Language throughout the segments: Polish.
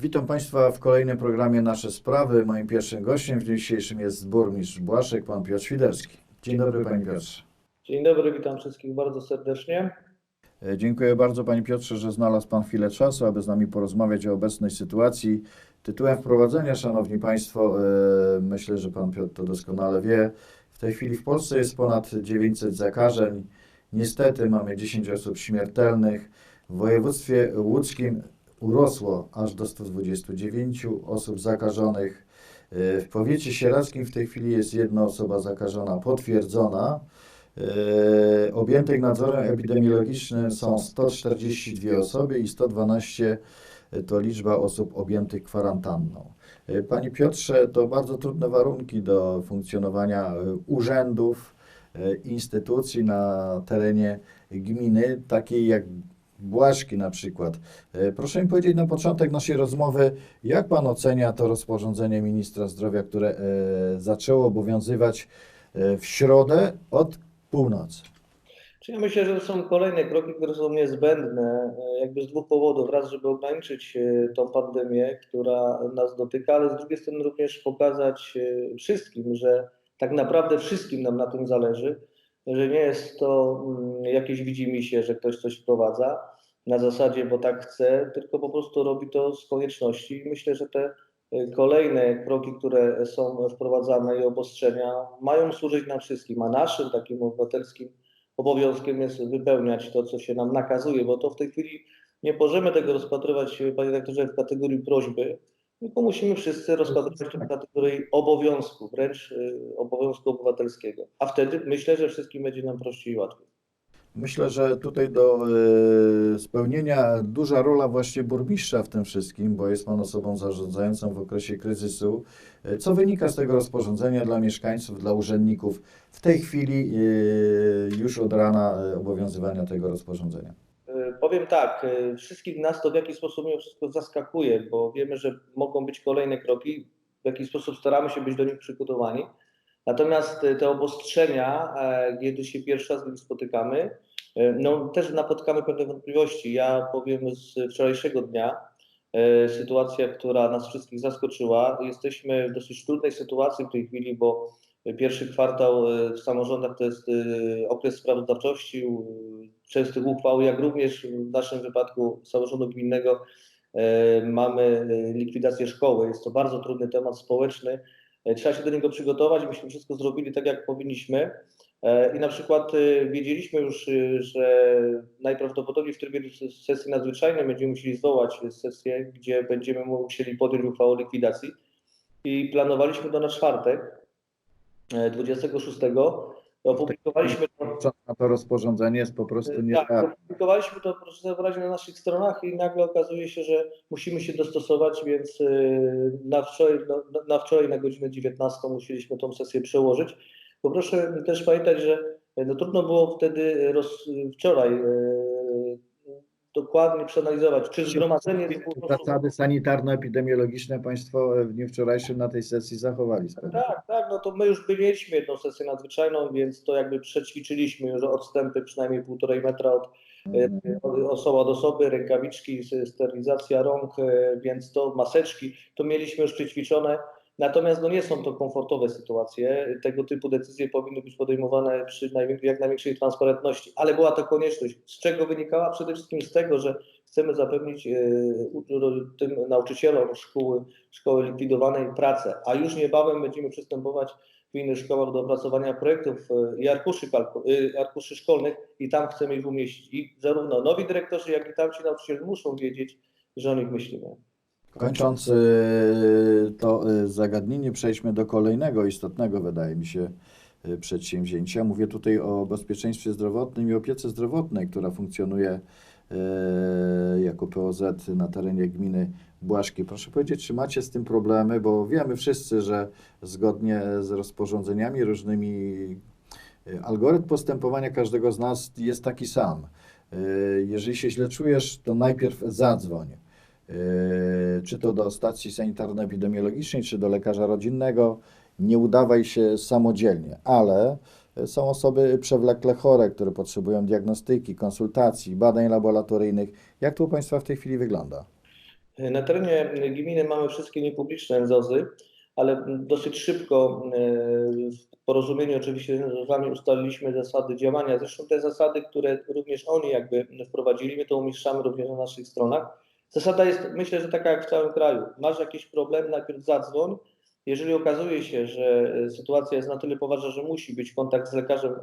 Witam Państwa w kolejnym programie Nasze Sprawy. Moim pierwszym gościem w dniu dzisiejszym jest burmistrz Błaszek, pan Piotr Świderski. Dzień dobry Panie Piotrze. Dzień dobry, witam wszystkich bardzo serdecznie. E, Dziękuję bardzo Panie Piotrze, że znalazł Pan chwilę czasu, aby z nami porozmawiać o obecnej sytuacji. Tytułem wprowadzenia, Szanowni Państwo, e, myślę, że Pan Piotr to doskonale wie, w tej chwili w Polsce jest ponad 900 zakażeń. Niestety mamy 10 osób śmiertelnych. W województwie łódzkim urosło aż do 129 osób zakażonych. E, W powiecie sieradzkim w tej chwili jest jedna osoba zakażona potwierdzona. E, Objętych nadzorem epidemiologicznym są 142 osoby i 112 to liczba osób objętych kwarantanną. E, Panie Piotrze, to bardzo trudne warunki do funkcjonowania urzędów, instytucji na terenie gminy, takiej jak Błaszki na przykład. E, Proszę mi powiedzieć na początek naszej rozmowy, jak Pan ocenia to rozporządzenie ministra zdrowia, które e, zaczęło obowiązywać e, w środę od północy? Czy ja myślę, że to są kolejne kroki, które są niezbędne, jakby z dwóch powodów. Raz, żeby ograniczyć tą pandemię, która nas dotyka, ale z drugiej strony również pokazać wszystkim, że tak naprawdę wszystkim nam na tym zależy, że nie jest to mm, jakieś widzimisię, że ktoś coś wprowadza na zasadzie, bo tak chce, tylko po prostu robi to z konieczności. I myślę, że te e, kolejne kroki, które są wprowadzane i obostrzenia mają służyć nam wszystkim, a naszym takim obywatelskim obowiązkiem jest wypełniać to, co się nam nakazuje, bo to w tej chwili nie możemy tego rozpatrywać, panie rektorze, w kategorii prośby, tylko musimy wszyscy rozpatrywać to w kategorii obowiązku, wręcz y, obowiązku obywatelskiego. A wtedy myślę, że wszystkim będzie nam prościej i łatwiej. Myślę, że tutaj do e, spełnienia duża rola właśnie burmistrza w tym wszystkim, bo jest pan osobą zarządzającą w okresie kryzysu. E, Co wynika z tego rozporządzenia dla mieszkańców, dla urzędników w tej chwili już od rana obowiązywania tego rozporządzenia? Powiem tak, y, wszystkich nas to w jakiś sposób mimo wszystko zaskakuje, bo wiemy, że mogą być kolejne kroki, w jaki sposób staramy się być do nich przygotowani. Natomiast y, te obostrzenia, e, kiedy się pierwszy raz z nimi spotykamy, y, no też napotkamy pewne wątpliwości. Ja powiem z wczorajszego dnia, e, sytuacja, która nas wszystkich zaskoczyła. Jesteśmy w dosyć trudnej sytuacji w tej chwili, bo pierwszy kwartał e, w samorządach to jest e, okres sprawozdawczości, częstych uchwał, jak również w naszym wypadku samorządu gminnego e, mamy likwidację szkoły. Jest to bardzo trudny temat społeczny. Trzeba się do niego przygotować. Myśmy wszystko zrobili tak, jak powinniśmy. I na przykład wiedzieliśmy już, że najprawdopodobniej w trybie sesji nadzwyczajnej będziemy musieli zwołać sesję, gdzie będziemy musieli podjąć uchwałę o likwidacji. I planowaliśmy to na czwartek, 26. Opublikowaliśmy to Co na to rozporządzenie jest po prostu nie tak, opublikowaliśmy to proszę wyraźnie na naszych stronach i nagle okazuje się, że musimy się dostosować, więc y, na wczoraj, no, na wczoraj na godzinę 19 musieliśmy tą sesję przełożyć. Bo proszę też pamiętać, że no, trudno było wtedy roz, wczoraj dokładnie przeanalizować, czy zgromadzenie Zasady sanitarno-epidemiologiczne Państwo w dniu wczorajszym na tej sesji zachowali. Tak, tak, no to my już mieliśmy jedną sesję nadzwyczajną, więc to jakby przećwiczyliśmy już odstępy przynajmniej półtorej metra od e, od osoba od osoby, rękawiczki, sterylizacja rąk, e, więc to maseczki, to mieliśmy już przećwiczone. Natomiast no nie są to komfortowe sytuacje. Tego typu decyzje powinny być podejmowane przy jak największej transparentności, ale była to konieczność. Z czego wynikała? Przede wszystkim z tego, że chcemy zapewnić e, tym nauczycielom szkoły, szkoły likwidowanej pracę, a już niebawem będziemy przystępować w innych szkołach do opracowania projektów e, i arkuszy, e, arkuszy szkolnych i tam chcemy ich umieścić. I zarówno nowi dyrektorzy, jak i tamci nauczyciele muszą wiedzieć, że o nich myślimy. Kończąc y, to y, zagadnienie, przejdźmy do kolejnego istotnego, wydaje mi się, y, przedsięwzięcia. Mówię tutaj o bezpieczeństwie zdrowotnym i opiece zdrowotnej, która funkcjonuje jako POZ na terenie gminy Błaszki. Proszę powiedzieć, czy macie z tym problemy, bo wiemy wszyscy, że zgodnie z rozporządzeniami różnymi algorytm postępowania każdego z nas jest taki sam. Jeżeli się źle czujesz, to najpierw zadzwoń. Yy, czy to do stacji sanitarno-epidemiologicznej, czy do lekarza rodzinnego. Nie udawaj się samodzielnie, ale są osoby przewlekle chore, które potrzebują diagnostyki, konsultacji, badań laboratoryjnych. Jak to u Państwa w tej chwili wygląda? Na terenie gminy mamy wszystkie niepubliczne NZOZ-y, ale dosyć szybko e, w porozumieniu oczywiście z Wami ustaliliśmy zasady działania. Zresztą te zasady, które również oni jakby wprowadzili, my to umieszczamy również na naszych stronach. Zasada jest, myślę, że taka jak w całym kraju. Masz jakiś problem, najpierw zadzwoń. Jeżeli okazuje się, że e, sytuacja jest na tyle poważna, że musi być kontakt z lekarzem e,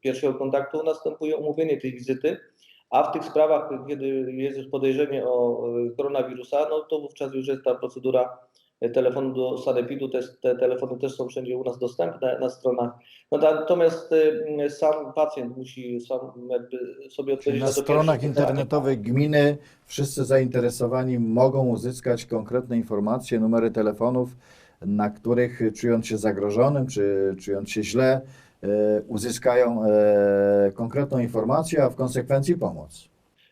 pierwszego kontaktu, następuje umówienie tej wizyty. A w tych sprawach, kiedy jest podejrzenie o e, koronawirusa, no to wówczas już jest ta procedura telefonu do sanepidu. Te, te telefony też są wszędzie u nas dostępne na stronach. No, natomiast e, sam pacjent musi sam sobie odpowiedzieć Na stronach internetowych gminy wszyscy zainteresowani mogą uzyskać konkretne informacje, numery telefonów, na których czując się zagrożonym czy czując się źle, e, uzyskają e, konkretną informację, a w konsekwencji pomoc.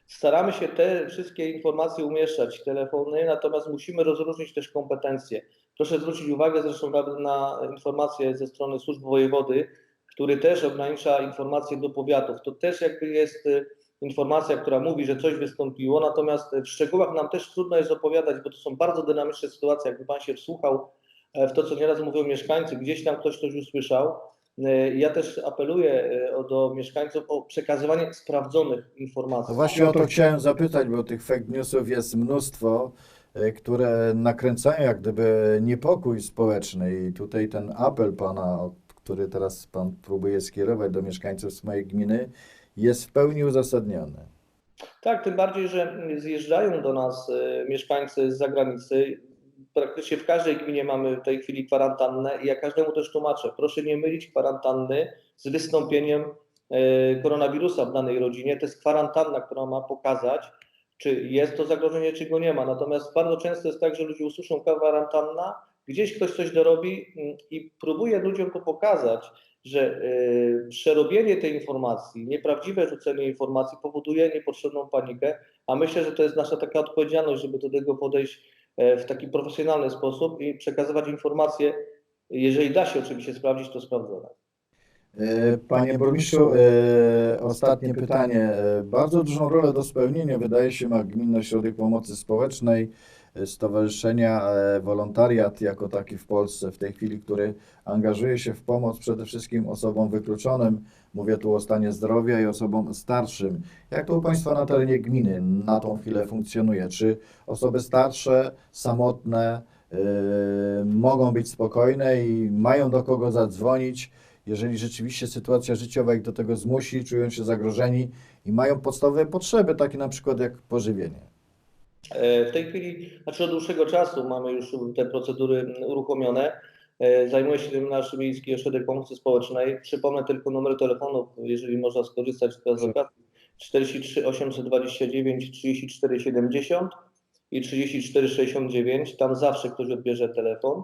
Staramy się te wszystkie informacje umieszczać, telefony, natomiast musimy rozróżnić też kompetencje. Proszę zwrócić uwagę zresztą nawet na informacje ze strony służb wojewody, który też ogranicza informacje do powiatów. To też jakby jest y, informacja, która mówi, że coś wystąpiło, natomiast w szczegółach nam też trudno jest opowiadać, bo to są bardzo dynamiczne sytuacje. Jakby Pan się wsłuchał e, w to, co nieraz mówią mieszkańcy, gdzieś tam ktoś coś usłyszał. E, Ja też apeluję e, do mieszkańców o przekazywanie sprawdzonych informacji. No właśnie o to chciałem zapytać, bo tych fake newsów jest mnóstwo, e, które nakręcają jak gdyby niepokój społeczny i tutaj ten apel pana, który teraz pan próbuje skierować do mieszkańców z mojej gminy, jest w pełni uzasadniony. Tak, tym bardziej, że zjeżdżają do nas mieszkańcy z zagranicy. Praktycznie w każdej gminie mamy w tej chwili kwarantannę i ja każdemu też tłumaczę, proszę nie mylić kwarantanny z wystąpieniem e, koronawirusa w danej rodzinie. To jest kwarantanna, która ma pokazać, czy jest to zagrożenie, czy go nie ma. Natomiast bardzo często jest tak, że ludzie usłyszą kwarantanna, gdzieś ktoś coś dorobi mm, i próbuje ludziom to pokazać, że y, przerobienie tej informacji, nieprawdziwe rzucenie informacji powoduje niepotrzebną panikę, a myślę, że to jest nasza taka odpowiedzialność, żeby do tego podejść e, w taki profesjonalny sposób i przekazywać informacje, jeżeli da się oczywiście sprawdzić, to sprawdzone. E, Panie burmistrzu, e, ostatnie pytanie. E, Bardzo dużą rolę do spełnienia wydaje się ma Gminny Ośrodek Pomocy Społecznej, e, Stowarzyszenia e, Wolontariat jako taki w Polsce w tej chwili, który angażuje się w pomoc przede wszystkim osobom wykluczonym. Mówię tu o stanie zdrowia i osobom starszym. Jak to u Państwa na terenie gminy na tą chwilę funkcjonuje? Czy osoby starsze, samotne e, mogą być spokojne i mają do kogo zadzwonić? jeżeli rzeczywiście sytuacja życiowa ich do tego zmusi, czują się zagrożeni i mają podstawowe potrzeby, takie na przykład jak pożywienie. E, W tej chwili, znaczy od dłuższego czasu mamy już te procedury uruchomione. E, Zajmuje się tym nasz Miejski Ośrodek Pomocy Społecznej. Przypomnę tylko numer telefonów, jeżeli można skorzystać z okazji. 43 829 34 70 i 34 69. Tam zawsze ktoś odbierze telefon.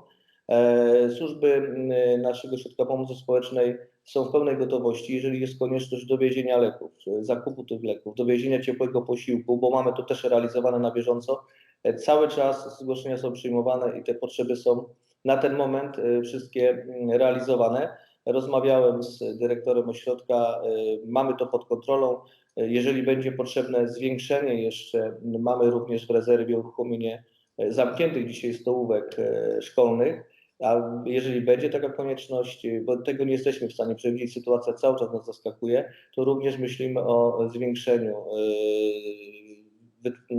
E, Służby m, naszego Ośrodka Pomocy Społecznej są w pełnej gotowości, jeżeli jest konieczność dowiezienia leków, zakupu tych leków, dowiezienia ciepłego posiłku, bo mamy to też realizowane na bieżąco. E, Cały czas zgłoszenia są przyjmowane i te potrzeby są na ten moment e, wszystkie mm, realizowane. Rozmawiałem z dyrektorem ośrodka, mamy to pod kontrolą. Jeżeli będzie potrzebne zwiększenie jeszcze, mamy również w rezerwie uruchomienie zamkniętych dzisiaj stołówek szkolnych. A jeżeli będzie taka konieczność, bo tego nie jesteśmy w stanie przewidzieć, sytuacja cały czas nas zaskakuje, to również myślimy o zwiększeniu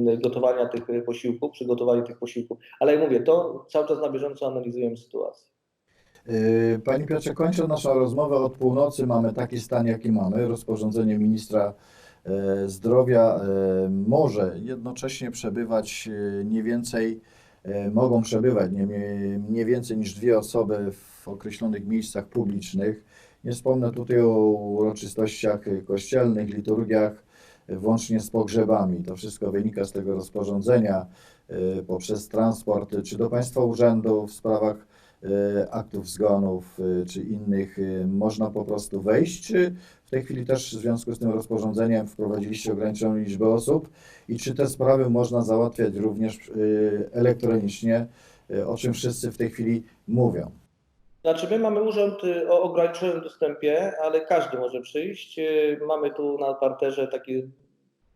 yy, gotowania tych posiłków, przygotowaniu tych posiłków. Ale jak mówię, to cały czas na bieżąco analizujemy sytuację. Yy, Panie Piotrze, kończę naszą rozmowę. Od północy mamy taki stan, jaki mamy. Rozporządzenie ministra e, zdrowia może jednocześnie przebywać nie więcej, mogą przebywać nie, nie więcej niż dwie osoby w określonych miejscach publicznych. Nie wspomnę tutaj o uroczystościach kościelnych, liturgiach, e, włącznie z pogrzebami. To wszystko wynika z tego rozporządzenia e, poprzez transport, czy do Państwa urzędu w sprawach e, aktów zgonów e, czy innych e, można po prostu wejść, czy w tej chwili też w związku z tym rozporządzeniem wprowadziliście ograniczoną liczbę osób i czy te sprawy można załatwiać również e, elektronicznie, e, o czym wszyscy w tej chwili mówią. Znaczy, my mamy urząd o ograniczonym dostępie, ale każdy może przyjść. Mamy tu na parterze taki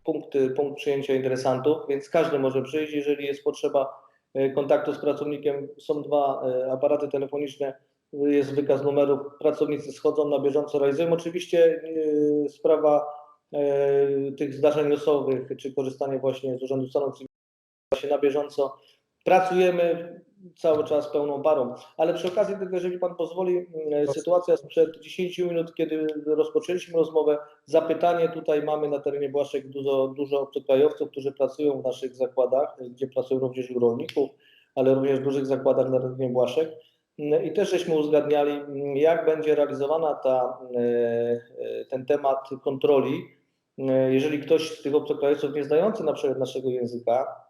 punkt, punkt przyjęcia interesantów, więc każdy może przyjść, jeżeli jest potrzeba e, kontaktu z pracownikiem. Są dwa e, aparaty telefoniczne, jest wykaz numerów, pracownicy schodzą na bieżąco, realizują. Oczywiście e, sprawa e, tych zdarzeń losowych, czy korzystanie właśnie z Urzędu Stanu Cywilnego na bieżąco. Pracujemy cały czas pełną parą, ale przy okazji tego, jeżeli Pan pozwoli, m, sytuacja sprzed 10 minut, kiedy rozpoczęliśmy rozmowę, zapytanie tutaj mamy na terenie Błaszek dużo, dużo obcokrajowców, którzy pracują w naszych zakładach, gdzie pracują również u rolników, ale również w dużych zakładach na terenie Błaszek. M, I też żeśmy uzgadniali, m, jak będzie realizowana ta, e, e, ten temat kontroli. E, Jeżeli ktoś z tych obcokrajowców nie znający na przykład naszego języka,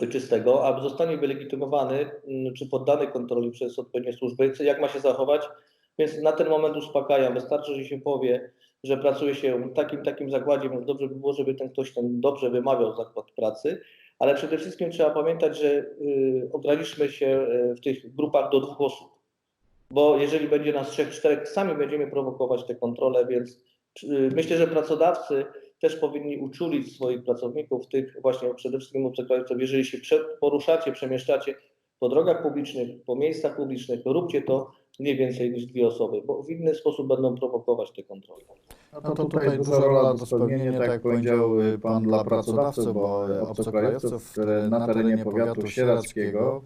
ojczystego, a zostanie wylegitymowany mm, czy poddany kontroli przez odpowiednie służby, jak ma się zachować. Więc na ten moment uspokajam. Wystarczy, że się powie, że pracuje się w takim, takim zakładzie, więc dobrze by było, żeby ten ktoś ten dobrze wymawiał zakład pracy, ale przede wszystkim trzeba pamiętać, że y, ograniczmy się y, w tych grupach do dwóch osób. Bo jeżeli będzie nas trzech, czterech, sami będziemy prowokować te kontrole, więc y, myślę, że pracodawcy też powinni uczulić swoich pracowników, tych właśnie przede wszystkim obcokrajowców, jeżeli się poruszacie, przemieszczacie po drogach publicznych, po miejscach publicznych, to róbcie to nie więcej niż dwie osoby, bo w inny sposób będą prowokować te kontrole. No to tutaj duża rola do spełnienia, tak jak powiedział y, Pan, dla pracodawców, bo obcokrajowców na terenie powiatu sieradzkiego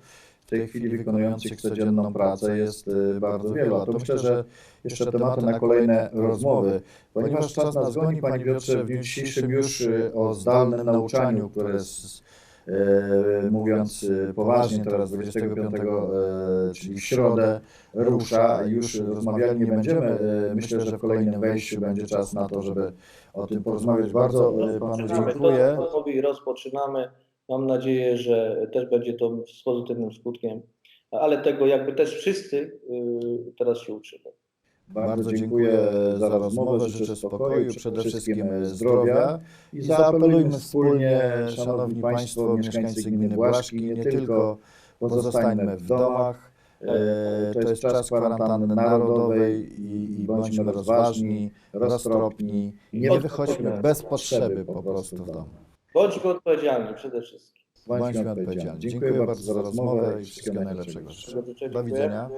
w tej chwili wykonujących codzienną pracę jest y, bardzo wielu. A to myślę, że jeszcze tematy na kolejne rozmowy. Ponieważ czas nas goni, Panie Piotrze, w dniu dzisiejszym już y, o zdalnym nauczaniu, które jest, y, mówiąc poważnie teraz 25, y, czyli w środę rusza. Już rozmawiali nie będziemy. Myślę, że w kolejnym wejściu będzie czas na to, żeby o tym porozmawiać. Bardzo Panu Rozpoczynamy dziękuję. rozpoczynamy. Mam nadzieję, że też będzie to z pozytywnym skutkiem, ale tego jakby też wszyscy y, teraz się uczymy. Bardzo dziękuję za rozmowę. Życzę spokoju, przede wszystkim zdrowia i zaapelujmy wspólnie, Szanowni Państwo, mieszkańcy gminy Błaszki, nie tylko pozostańmy w domach. E, To jest czas kwarantanny narodowej i, i bądźmy rozważni, roztropni. Nie wychodźmy bez potrzeby po prostu w domu. Bądźmy odpowiedzialni przede wszystkim. Bądźmy odpowiedzialni. Dziękuję bardzo za rozmowę i wszystkiego najlepszego. Do dziękuję. widzenia.